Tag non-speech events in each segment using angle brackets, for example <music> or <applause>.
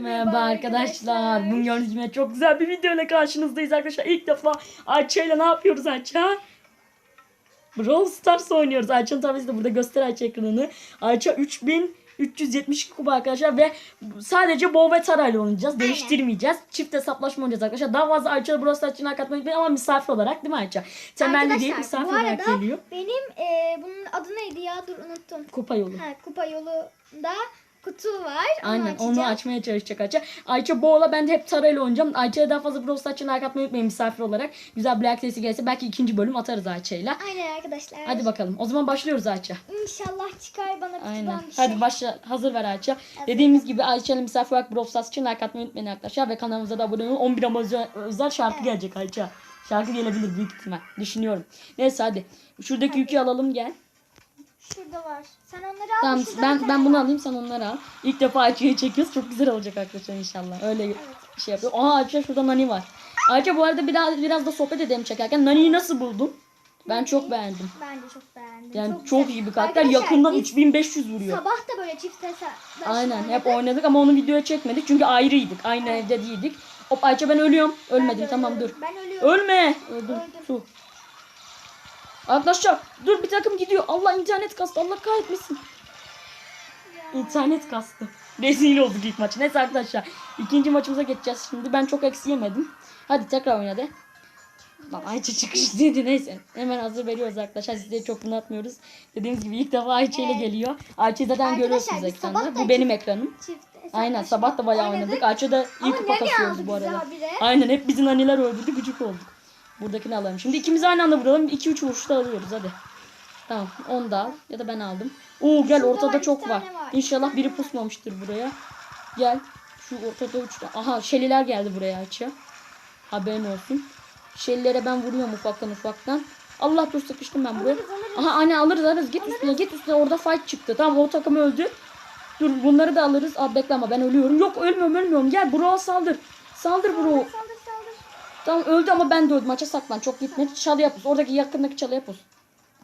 Merhaba arkadaşlar. Bugün gördüğünüz gibi çok güzel bir video ile karşınızdayız arkadaşlar. İlk defa Ayça ile ne yapıyoruz Ayça? Brawl Stars oynuyoruz. Ayça'nın tabii de burada göster Ayça ekranını. Ayça 3372 kupa arkadaşlar ve sadece Bo ve Tara ile oynayacağız. Değiştirmeyeceğiz. Çift hesaplaşma oynayacağız arkadaşlar. Daha fazla Ayça ile Brawl Stars için katmayı ama misafir olarak değil mi Ayça? Temelli değil misafir bu olarak geliyor. Benim e, bunun adı neydi ya? Dur unuttum. Kupa yolu. Ha, kupa yolunda kutu var. Aynen onu onu açacağım. açmaya çalışacak Ayça. Ayça Boğla ben de hep Tara ile oynayacağım. Ayça'ya daha fazla Brawl Stars için like atmayı unutmayın misafir olarak. Güzel Black Test'i gelse belki ikinci bölüm atarız Ayça'yla. Aynen arkadaşlar. Hadi bakalım. O zaman başlıyoruz Ayça. İnşallah çıkar bana kutudan Aynen. bir şey. Hadi başla. Hazır ver Ayça. Dediğimiz gibi Ayça'nın misafir olarak Brawl Stars için like atmayı unutmayın arkadaşlar. Ve kanalımıza da abone olun. 11 ama özel, şarkı gelecek Ayça. Şarkı gelebilir büyük ihtimal. Düşünüyorum. Neyse hadi. Şuradaki yükü alalım gel. Şurada var. Sen onları al. Tamam şurada ben ben bunu var. alayım sen onları al. İlk defa Ayça'yı çekiyoruz. Çok güzel olacak arkadaşlar inşallah. Öyle şey yapıyor. Aa Ayça şurada Nani var. Ayça bu arada biraz biraz da sohbet edelim çekerken. Nani'yi nasıl buldun? Ben çok beğendim. Ben de çok beğendim. Yani çok, güzel. iyi bir karakter. Arkadaşlar, Yakından biz 3500 vuruyor. Sabah da böyle çift Aynen hep oynadık. ama onu videoya çekmedik çünkü ayrıydık. Aynı evde değildik. Hop Ayça ben ölüyorum. Ölmedim Ben tamam dur. ölüyorum. Ben ölüyorum. Ölme. Öldüm. Öldüm. Su. Arkadaşlar dur bir takım gidiyor. Allah internet kastı. Allah kahretmesin. İnternet kastı. <laughs> Rezil olduk ilk maç. Neyse arkadaşlar. ikinci maçımıza geçeceğiz şimdi. Ben çok eksi yemedim. Hadi tekrar oyna de. Lan Ayça çıkış <laughs> dedi neyse. Hemen hazır veriyoruz arkadaşlar. Sizleri çok bunaltmıyoruz. Dediğimiz gibi ilk defa Ayça ile geliyor. Ayça'yı zaten Arkadaşlar, görüyorsunuz ekranda. Bu benim ekranım. Çift Aynen sabah da bayağı oynadık. Ayça da iyi kupa kasıyoruz bu arada. habire? Aynen hep bizim anneler öldürdü gıcık olduk. Buradakini alalım. Şimdi ikimiz aynı anda vuralım. 2-3 vuruşta alıyoruz hadi. Tamam onu da al. Ya da ben aldım. Oo gel Şurada ortada var, çok var. var. İnşallah biri pusmamıştır buraya. Gel. Şu ortada 3 tane. Aha şeliler geldi buraya Ayça. Haberin olsun. Şelilere ben vuruyorum ufaktan ufaktan. Allah dur sıkıştım ben buraya. Alırız, alırız. Aha anne alırız alırız. Git üstüne git üstüne orada fight çıktı. Tamam o takım öldü. Dur bunları da alırız. Abi bekle ama ben ölüyorum. Yok ölmüyorum ölmüyorum. Gel Bro'a saldır. Saldır Bro. Tamam öldü ama ben de öldüm. Maça saklan. Çok gitme. Çalı yapız. Oradaki yakındaki çalı yapız.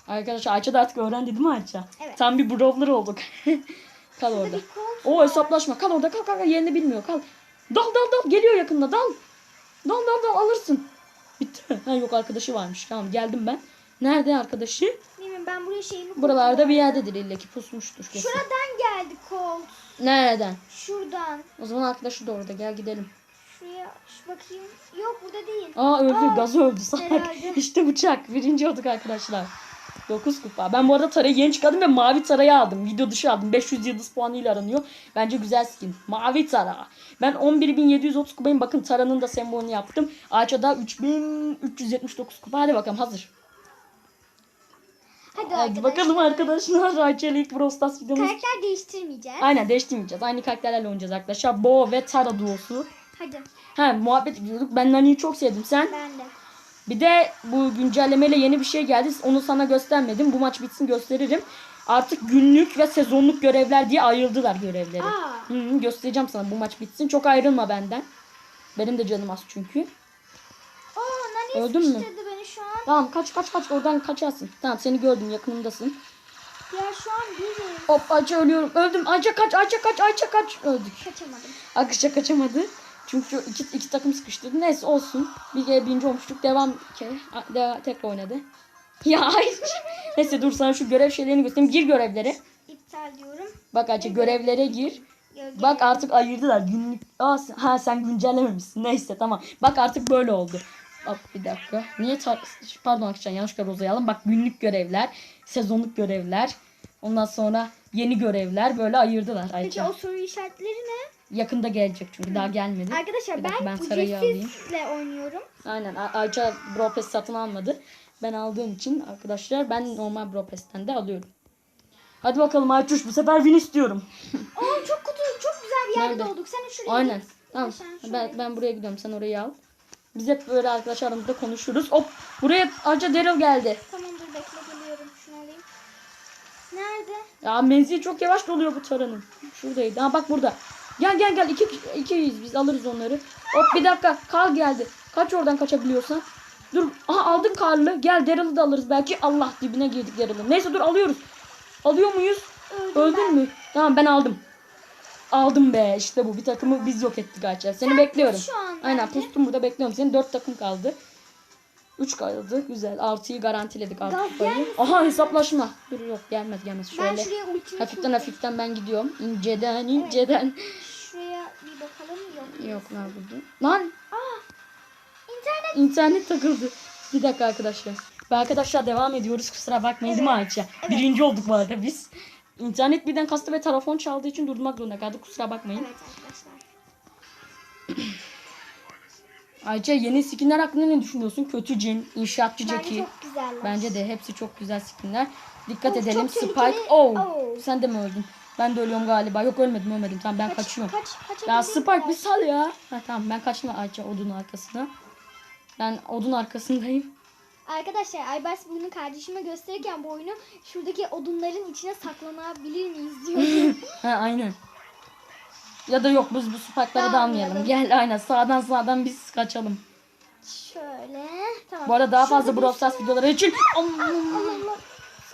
Arkadaşlar Ayça da artık öğrendi değil mi Ayça? Evet. Tam bir brawler olduk. <laughs> kal orada. O hesaplaşma. Kal orada kal kal. kal. Yerini bilmiyor. Kal. Dal dal dal. Geliyor yakında. Dal. Dal dal dal alırsın. Bitti mi? Ha yok arkadaşı varmış. Tamam geldim ben. Nerede arkadaşı? Bilmiyorum ben buraya şeyimi koydum. Buralarda bir yerdedir illa ki pusmuştur kesin. Şuradan geldi kol. Nereden? Şuradan. O zaman arkadaşı da orada. Gel gidelim. Şuraya şu bakayım. Yok burada değil. Aa öldü. Aa, Gaz öldü. Salak. İşte bıçak. Birinci olduk arkadaşlar. 9 kupa. Ben bu arada tarayı yeni çıkardım ve mavi tarayı aldım. Video dışı aldım. 500 yıldız puanıyla aranıyor. Bence güzel skin. Mavi tara. Ben 11.730 kupayım. Bakın taranın da sembolünü yaptım. Ağaçada 3379 kupa. Hadi bakalım hazır. Hadi, Hadi bakalım arkadaşlar. <laughs> İle ilk Brawl Stars videomuz. Karakter değiştirmeyeceğiz. Aynen değiştirmeyeceğiz. Aynı karakterlerle oynayacağız arkadaşlar. Bo ve Tara duosu. Hadi. Ha muhabbet ediyorduk. Ben Nani'yi çok sevdim. Sen? Ben de. Bir de bu güncellemeyle yeni bir şey geldi. Onu sana göstermedim. Bu maç bitsin gösteririm. Artık günlük ve sezonluk görevler diye ayrıldılar görevleri. Aa. Hı hı, göstereceğim sana bu maç bitsin. Çok ayrılma benden. Benim de canım az çünkü. Oo Nani Öldün mü? beni şu an. Tamam kaç kaç kaç oradan kaçarsın. Tamam seni gördüm yakınımdasın. Ya şu an değilim. Hop Ayça ölüyorum. Öldüm. Ayça kaç Ayça kaç Ayça kaç. Öldük. Kaçamadım. Akışa kaçamadı. Çünkü iki, iki takım sıkıştırdı. Neyse olsun. Bir kere birinci olmuştuk. Devam kere. Devam, tekrar oynadı. <laughs> Ya. Neyse dur sana şu görev şeylerini göstereyim. Gir görevlere. İptal diyorum. Bak Ayça görevlere gir. Gölge. Bak artık ayırdılar. Günlük. Aa, sen- ha sen güncellememişsin. Neyse tamam. Bak artık böyle oldu. Bak bir dakika. Niye pardon arkadaşlar yanlışlıkla rozayı aldım. Bak günlük görevler, sezonluk görevler, ondan sonra yeni görevler böyle ayırdılar Peki Ayça. o soru işaretleri ne? Yakında gelecek çünkü daha gelmedi. Arkadaşlar Bir ben, dakika, ben sarayı alayım. ücretsizle oynuyorum. Aynen Ay- Ayça Bro Pass satın almadı. Ben aldığım için arkadaşlar ben normal Bro Pass'ten de alıyorum. Hadi bakalım Aytuş bu sefer win istiyorum. Oo çok kötü, çok güzel bir yerde Nerede? olduk. Sen şuraya Aynen. git. Tamam. Sen şuraya Ben, ben buraya gidiyorum. Sen orayı al. Biz hep böyle arkadaşlar aramızda konuşuruz. Hop buraya Ayça Daryl geldi. Tamam dur bekle geliyorum. Şunu alayım. Nerede? Ya menzil çok yavaş doluyor bu taranın. Şuradaydı. Ha bak burada. Gel gel gel. İki, ikiyiz biz alırız onları. Hop bir dakika. Kal geldi. Kaç oradan kaçabiliyorsan. Dur. Aha aldın Karl'ı. Gel Daryl'ı da alırız. Belki Allah dibine girdik Daryl'ın. Neyse dur alıyoruz. Alıyor muyuz? Öldüm Öldün ben. mü? Tamam ben aldım. Aldım be işte bu bir takımı biz yok ettik Ayça. Seni bekliyorum. şu an Aynen bence. pustum burada bekliyorum. Senin dört takım kaldı. Üç kaldı. Güzel. Altıyı garantiledik artık. Gaz Aha hesaplaşma. Dur yok gelmez gelmez. Ben Şöyle şuraya ultimi hafiften hafiften ben gidiyorum. İnceden inceden. Şuraya bir bakalım. Yok. Yok lan burada. Lan İnternet. internet takıldı. Bir dakika arkadaşlar. Ve arkadaşlar devam ediyoruz. Kusura bakmayın değil mi Ayça? Birinci olduk bu arada biz. İnternet birden kastı ve telefon çaldığı için durdurmak zorunda kaldık. Kusura bakmayın. Evet arkadaşlar. Ayça yeni skinler hakkında ne düşünüyorsun? Kötü cin, inşaatçı Bence Jackie. çok güzeller. Bence de hepsi çok güzel skinler. Dikkat Of, edelim. Spike. Oh. Oh. Sen de mi öldün? Ben de ölüyorum galiba. Yok ölmedim ölmedim. Tamam ben Kaç- kaçıyorum. Kaç, kaç Ya Spike bir sal ya. Ha, tamam ben kaçtım Ayça odun arkasına. Ben odun arkasındayım. Arkadaşlar Aybars bugün kardeşime gösterirken bu oyunu şuradaki odunların içine saklanabilir miyiz diyor. <laughs> Ha aynen. Ya da yok biz bu spike'ları da almayalım. Gel aynen sağdan sağdan biz kaçalım. Şöyle. Tamam. Bu arada daha fazla Şurada Brawl bir Stars şey- videoları için Allah Allah.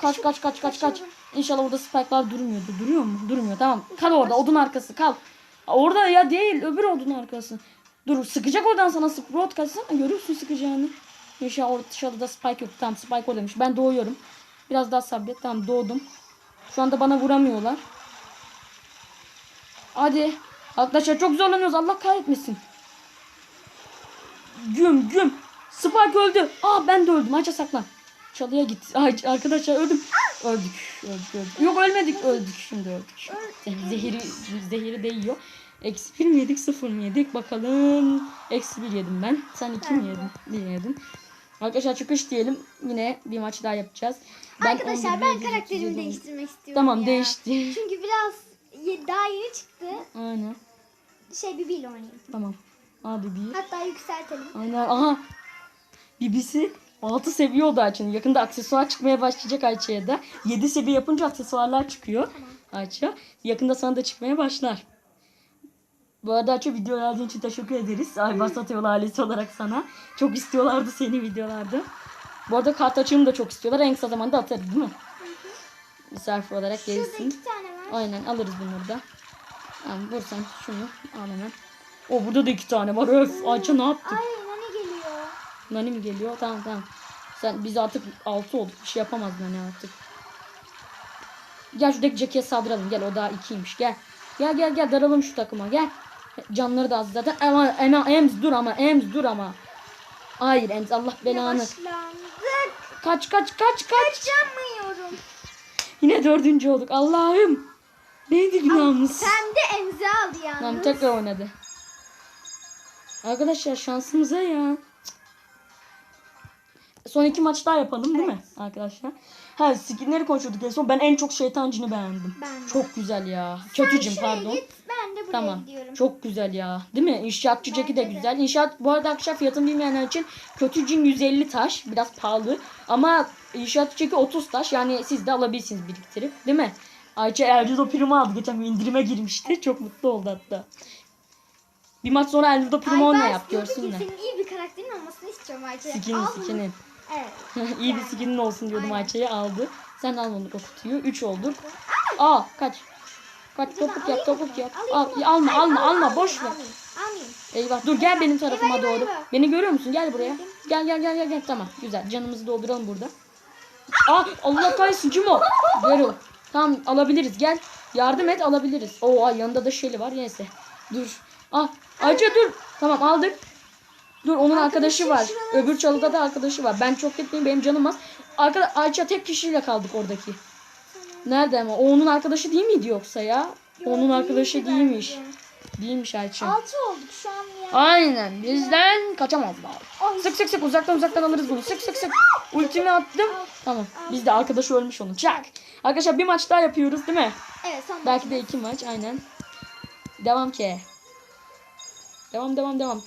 kaç kaç kaç kaç kaç. İnşallah orada spike'lar durmuyordu. Duruyor mu? Durmuyor. Tamam. Kal orada odun arkası kal. Orada ya değil öbür odun arkası. Dur sıkacak oradan sana sprout kaçsana görürsün sıkacağını. İnşallah orada dışarıda spike yok. Tamam spike oradaymış. Ben doğuyorum. Biraz daha sabret. Tamam doğdum. Şu anda bana vuramıyorlar. Hadi. Arkadaşlar çok zorlanıyoruz. Allah kahretmesin. Güm güm. Spike öldü. Aa ben de öldüm. Ayça saklan. Çalıya git. Ay, arkadaşlar öldüm. Öldük. Öldük öldük. Yok ölmedik. Öldük. Şimdi öldük. Zehiri, zehiri değiyor. Eksi bir mi yedik sıfır mı yedik bakalım. Eksi bir yedim ben. Sen iki mi yedin? Bir yedin. Arkadaşlar çıkış diyelim. Yine bir maç daha yapacağız. Arkadaşlar 11, ben 7, karakterimi 7, değiştirmek istiyorum Tamam ya. değişti. <laughs> Çünkü biraz ye- daha yeni çıktı. Aynen. Şey Bibi ile oynayayım. Tamam. Abi bir. Hatta yükseltelim. Aynen. Aha. BB'si 6 seviye oldu Ayça'nın. Yakında aksesuar çıkmaya başlayacak Ayça'ya da. 7 seviye yapınca aksesuarlar çıkıyor. Ayça. Yakında sana da çıkmaya başlar. Bu arada Ayça video verdiğin için teşekkür ederiz. Aybars Atıyorlar ailesi olarak sana. Çok istiyorlardı seni videolarda. Bu arada kart açığımı da çok istiyorlar. En kısa zamanda atarız değil mi? Misafir olarak Şurada gelirsin. iki tane var. Aynen alırız bunları da. Tamam vur sen şunu al hemen. O burada da iki tane var. Öf Ayça ne yaptık? Ay. Nani mi geliyor? Tamam tamam. Sen biz artık 6 olduk. Bir şey yapamaz Nani artık. Gel şuradaki Jackie'ye saldıralım. Gel o daha 2'ymiş. Gel. Gel gel gel daralım şu takıma. Gel. Canları da az zaten. Ama, ama Ems dur ama. Ems dur ama. Hayır Ems Allah belanı. Yavaşlandık. Kaç kaç kaç kaç. Kaçamıyorum. Yine dördüncü olduk. Allah'ım. Neydi günahımız? Sen de emzi aldı yalnız. Tamam tekrar oynadı. Arkadaşlar şansımıza ya. Son iki maç daha yapalım değil mi arkadaşlar? Ha skinleri konuşuyorduk en son. Ben en çok şeytancını beğendim. Ben de. Çok güzel ya. Kötücüm Şuraya pardon. Git, ben de buraya Tamam. gidiyorum. Çok güzel ya. Değil mi? İnşaatçı Jack'i de Bence de. güzel. İnşaat bu arada arkadaşlar fiyatını bilmeyenler için kötücün 150 taş. Biraz pahalı. Ama inşaatçı Jack'i 30 taş. Yani siz de alabilirsiniz biriktirip. Değil mi? Ayça Ercüdo Primo aldı. Geçen bir indirime girmişti. Çok mutlu oldu hatta. Bir maç sonra Ercüdo Primo onunla yap görsünler. Senin iyi bir karakterin olmasını istiyorum Ayça. Skinin Al bunu. skinin. Evet. İyi bir skinin olsun diyordum. Ayça'ya aldı. Sen al onu o kutuyu. 3 olduk. Aa kaç. Kaç topuk yap topuk yap. Al, alma alma al, alma boş ver. Eyvah dur gel benim tarafıma doğru. Beni görüyor musun? Gel buraya. Gel gel gel gel gel. Tamam güzel. Canımızı dolduralım burada. Aa Allah kahretsin kim o? Daryl. Tamam alabiliriz gel. Yardım et alabiliriz. Oo yanında da Shelly var neyse. Dur. Ah Ayça dur. Tamam aldık. Dur onun arkadaşı var. Öbür çalıda da arkadaşı var. Ben çok gitmeyeyim benim canım az. Arkada Ayça tek kişiyle kaldık oradaki. Nerede ama? O onun arkadaşı değil miydi yoksa ya? Onun arkadaşı değilmiş. Değilmiş Ayça. Altı olduk şu an ya. Aynen bizden kaçamazlar. Ay. Sık sık sık uzaktan uzaktan alırız bunu. Sık sık sık. Ultimi attım. Tamam. Bizde arkadaşı ölmüş onun. Çak. Arkadaşlar bir maç daha yapıyoruz değil mi? Evet son Belki de iki maç aynen. Devam ki. Devam devam devam.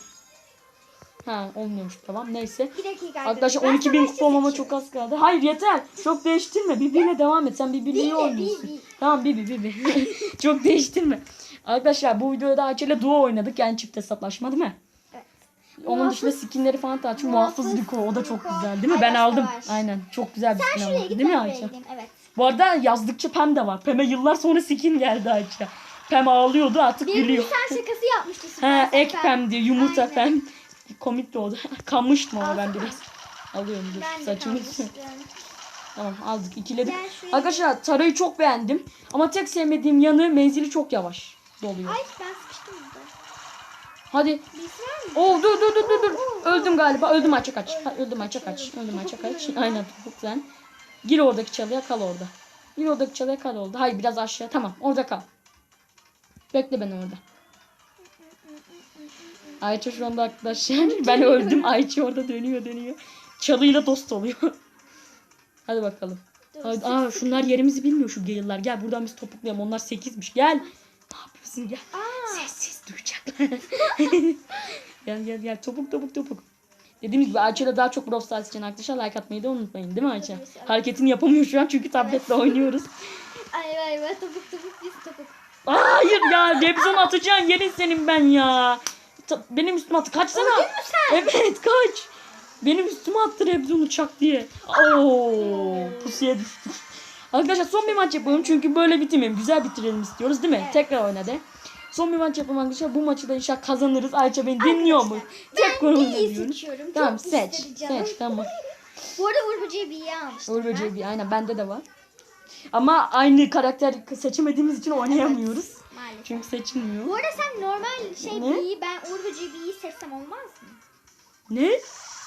Ha olmuyormuş tamam neyse. Bir dakika Arkadaşlar Ben 12 bin kupa olmama çok az kaldı. Hayır yeter. Çok değiştirme. Birbirine devam et. Sen Bibi, oynuyorsun. Bibi. Tamam Bibi Bibi. <laughs> çok değiştirme. Arkadaşlar bu videoda Ayça'yla duo oynadık. Yani çift hesaplaşma değil mi? Evet. Onun Muhafız- dışında skinleri falan da açın. Muhafız Muhafız Liko o da çok güzel değil mi? Ben aldım. var. Aynen. Çok güzel bir Sen skin git Değil mi Ayça? Evet. Bu arada yazdıkça Pem de var. Pem'e yıllar sonra skin geldi Ayça. Pem ağlıyordu artık Bir gülüyor. Nisan şakası yapmıştı. <laughs> He ek pem diye yumurta Aynen. pem. Komik de oldu. <laughs> Kamıştım ama ben biraz. Alıyorum dur Ben saçımı. <laughs> Tamam aldık ikiledik. Arkadaşlar tarayı çok beğendim. Ama tek sevmediğim yanı menzili çok yavaş doluyor. Ay ben sıkıştım burada. Hadi. Oo dur dur dur dur dur. Öldüm galiba. Öldüm Ayça kaç. Öldüm Ayça kaç. Öldüm Ayça kaç. Aynen sen. Gir oradaki çalıya kal orada. Gir oradaki çalıya kal orada. Hayır biraz aşağı. Tamam orada kal. Bekle beni orada. Ayça şu anda arkadaşlar. <laughs> Ben öldüm. Ayça orada dönüyor dönüyor. Çalıyla dost oluyor. <laughs> Hadi bakalım. Hadi, aa şunlar yerimizi bilmiyor şu geyiller. Gel buradan biz topuklayalım. Onlar 8'miş. Gel. Ne yapıyorsun gel. Aa, Sessiz duyacaklar. <laughs> gel gel gel topuk topuk topuk. Dediğimiz gibi Ayça'da daha çok Brawl Stars için arkadaşlar like atmayı da unutmayın değil mi Ayça? Hareketini yapamıyor şu an çünkü tabletle oynuyoruz. ay ay ay topuk topuk biz topuk. Hayır ya Rebzon atacağın yerin senin ben ya. Ta- Benim üstüme attı. Kaçsana. Öldün mü sen? Evet kaç. Benim üstüme attı Rebzon uçak diye. Oo, pusuya düştüm. Arkadaşlar son bir maç yapalım çünkü böyle bitirmeyelim. Güzel bitirelim istiyoruz değil mi? Evet. Tekrar oyna de. Son bir maç yapalım arkadaşlar. Bu maçı da inşallah kazanırız. Ayça beni dinliyor mu? Tek Ben konumda iyi diyorum. seçiyorum. Tamam Çok seç. canım. Seç tamam. Bu arada Uğur Böceği bir iyi almıştım Uğur ben. Böceği bir aynen bende de var. Ama aynı karakter seçemediğimiz için oynayamıyoruz. Maalesef. Çünkü seçilmiyor. Bu arada sen normal şey Ne? B'yi ben Böceği B'yi seçsem olmaz mı? Ne?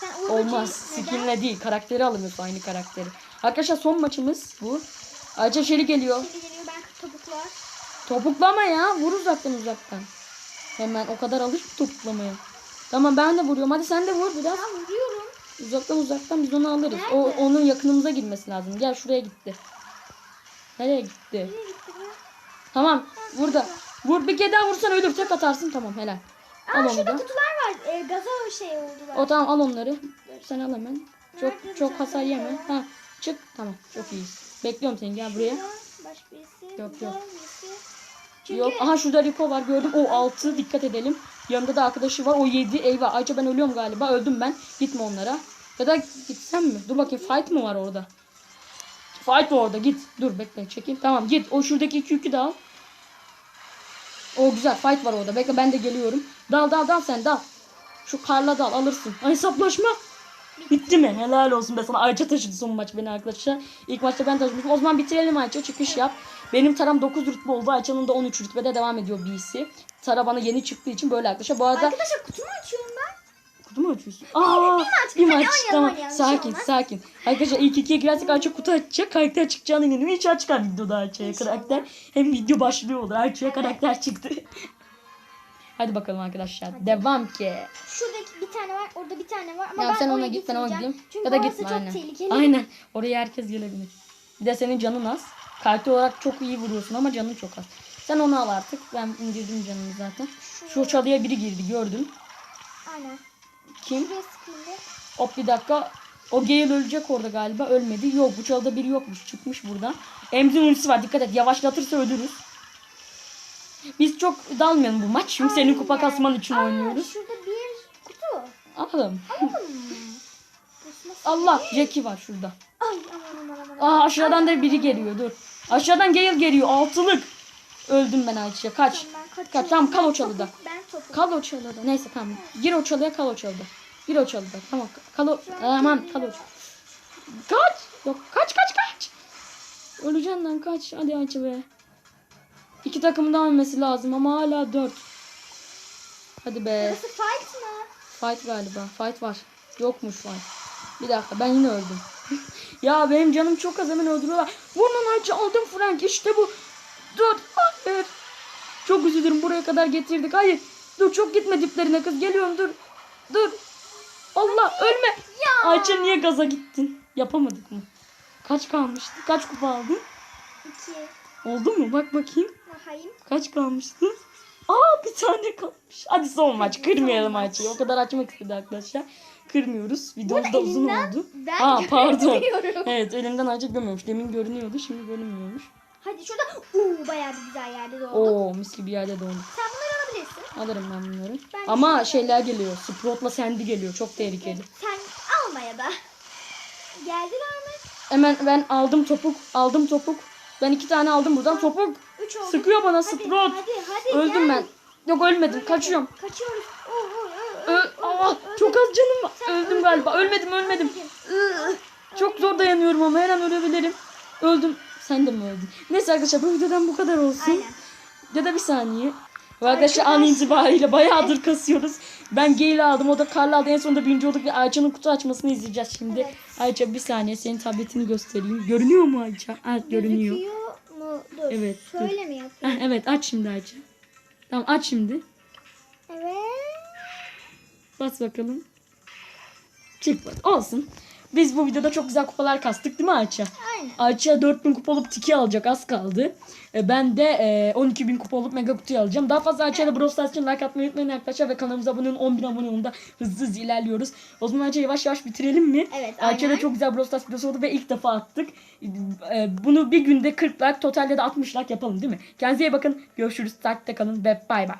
Sen Olmaz. Skinle değil. Karakteri alınıyorsun aynı karakteri. Arkadaşlar son maçımız bu. Ayça Şeri geliyor. Şimdi geliyor ben topuklar. Topuklama ya. Vur uzaktan uzaktan. Hemen o kadar alış mı topuklamaya? Tamam ben de vuruyorum. Hadi sen de vur biraz. Ben vuruyorum. Uzaktan uzaktan biz onu alırız. O Nerede? onun yakınımıza girmesi lazım. Gel şuraya gitti. Nereye gitti? Tamam. Burada. Vur bir kere daha vursan ölür. Tek atarsın. Tamam helal. Al Aa onu şurada da. kutular var. E, gaza şey oldular. O tamam al onları. Sen al hemen. Çok Nerede çok hasar yeme. var? Ha çık. Tamam çok iyiyiz. Bekliyorum seni gel buraya. Başka birisi. Yok, yok. Çünkü Yok. Aha şurada Rico var gördüm. O 6 dikkat edelim. Yanında da arkadaşı var. O 7. Eyvah. Ayça ben ölüyorum galiba. Öldüm ben. Gitme onlara. Ya da gitsem mi? Dur bakayım fight mı var orada? Fight orada. Git. Dur bekle çekeyim. Tamam git. O şuradaki iki yükü de al. O güzel fight var orada. Bekle ben de geliyorum. Dal dal dal sen dal. Şu karla dal alırsın. Ay hesaplaşma. Bitti mi? Helal olsun be sana. Ayça taşıdı son maç beni arkadaşlar. İlk maçta ben taşımıştım. O zaman bitirelim Ayça. Çıkış yap. Benim taram 9 rütbe oldu. Ayça'nın da 13 rütbede devam ediyor BC. Tara bana yeni çıktığı için böyle arkadaşlar. Bu arada Arkadaşlar kutumu açıyorum ben. Kutu mu açıyorsun? Aa, bir maç, bir hadi maç. oynayalım, Tamam. Sakin sakin. Arkadaşlar ilk ikiye girersek Ayça kutu açacak. Karakter çıkacağına inanıyorum. İnşallah çıkar videoda Ayça'ya karakter. Hem video başlıyor olur. Ayça'ya karakter çıktı. <laughs> Hadi bakalım arkadaşlar. Devam ki. Şuradaki bir tane var. Orada bir tane var. Ama Ya ben sen ona git ben ona gideyim. Çünkü ya da gitme çok aynen. tehlikeli. Aynen. Oraya herkes gelebilir. Bir de senin canın az. Karakter olarak çok iyi vuruyorsun ama canın çok az. Sen onu al artık. Ben indirdim canını zaten. Şu çalıya biri girdi gördüm. Aynen. Kim? Hop bir dakika. O Gale ölecek orada galiba. Ölmedi. Yok bu çalıda biri yokmuş. Çıkmış buradan. Emzin ultisi var. Dikkat et. Yavaşlatırsa ölürüz. Biz çok dalmayalım bu maç. Çünkü senin kupa kasman için Aa, oynuyoruz. Şurada bir kutu. Alalım. <laughs> Allah. Jackie var şurada. Ay aman aman aman. Aa aşağıdan da biri geliyor. Dur. Aşağıdan Gale geliyor. Altılık. Öldüm ben Ayça. Kaç. Tamam. Kaç. Tamam kal o çalıda. Ben topuk. Kal o çalıda. Neyse tamam. Gir o çalıya kal o çalıda. Gir o çalıda. Tamam. Kal o. Aman kal o. Kaç. Yok kaç kaç kaç. Öleceksin lan kaç. Hadi Ayça be. İki takımın da ölmesi lazım ama hala dört. Hadi be. Burası fight mı? Fight galiba. Fight var. Yokmuş fight. Bir dakika ben yine öldüm. <laughs> ya benim canım çok az hemen öldürüyorlar. Vur lan Ayça aldım Frank işte bu. Dur. Hayır. Çok üzülürüm buraya kadar getirdik. Hayır. Dur çok gitme diplerine kız. Geliyorum dur. Dur. Allah ölme. Ya. Ayça niye gaza gittin? Yapamadık mı? Kaç kalmıştı? Kaç kupa aldın? İki. Oldu mu? Bak bakayım. Bakayım. Kaç kalmıştı? Aa bir tane kalmış. Hadi son maç. Kırmayalım. Ayça'yı. O kadar açmak istedi arkadaşlar. Kırmıyoruz. Videomuz da uzun oldu. Ben Aa <laughs> pardon. Evet elimden Ayça görmüyormuş. Demin görünüyordu. Şimdi görünmüyormuş. Hadi şurada uuu bayağı bir güzel yerde doğduk. Oo mis gibi yerde doğduk. Sen bunları. Alırım ben bunları. Ben Ama şeyler geliyor. Sprout'la Sandy geliyor. Çok tehlikeli. Sen almaya da. Geldiler mi? Hemen ben aldım topuk. Aldım topuk. Ben iki tane aldım buradan. Topuk 3 oldu. sıkıyor bana Hadi, Sprout. Hadi hadi Öldüm gel. ben. Yok ölmedim. Kaçıyorum. Kaçıyoruz. Oo, oo, oo, Ö Aa, çok az canım var. Öldüm galiba. Ölmedim ölmedim. Iı, Çok zor dayanıyorum ama her an ölebilirim. Öldüm. Sen de mi öldün? Neyse arkadaşlar bu videodan bu kadar olsun. Aynen. Ya da bir saniye. Arkadaşlar an itibariyle bayağıdır kasıyoruz. Ben Gale aldım. O da Karl aldı. En sonunda birinci olduk ve Ayça'nın kutu açmasını izleyeceğiz şimdi. Evet. Ayça bir saniye senin tabletini göstereyim. Görünüyor mu Ayça? Evet görünüyor. Gözüküyor mu? Dur. Evet, dur. Şöyle mi Heh, yapayım? evet aç şimdi Ayça. Tamam aç şimdi. Evet. Bas bakalım. Çıkmadı. Olsun. Biz bu videoda çok güzel kupalar kastık değil mi Ayça? Aynen. Ayça 4000 kupa olup tiki alacak az kaldı. E, Ben de e, 12000 kupa olup mega kutuyu alacağım. Daha fazla Ayça'yla Brawl Stars için like atmayı unutmayın arkadaşlar. Ve kanalımıza abone olun 10.000 abone olun da hızlı hızlı ilerliyoruz. O zaman Ayça yavaş yavaş bitirelim mi? Evet, Ayça da çok güzel Brawl Stars videosu oldu ve ilk defa attık. E, Bunu bir günde 40 like totalde de 60 like yapalım değil mi? Kendinize iyi bakın. Görüşürüz. Takipte kalın ve bay bay.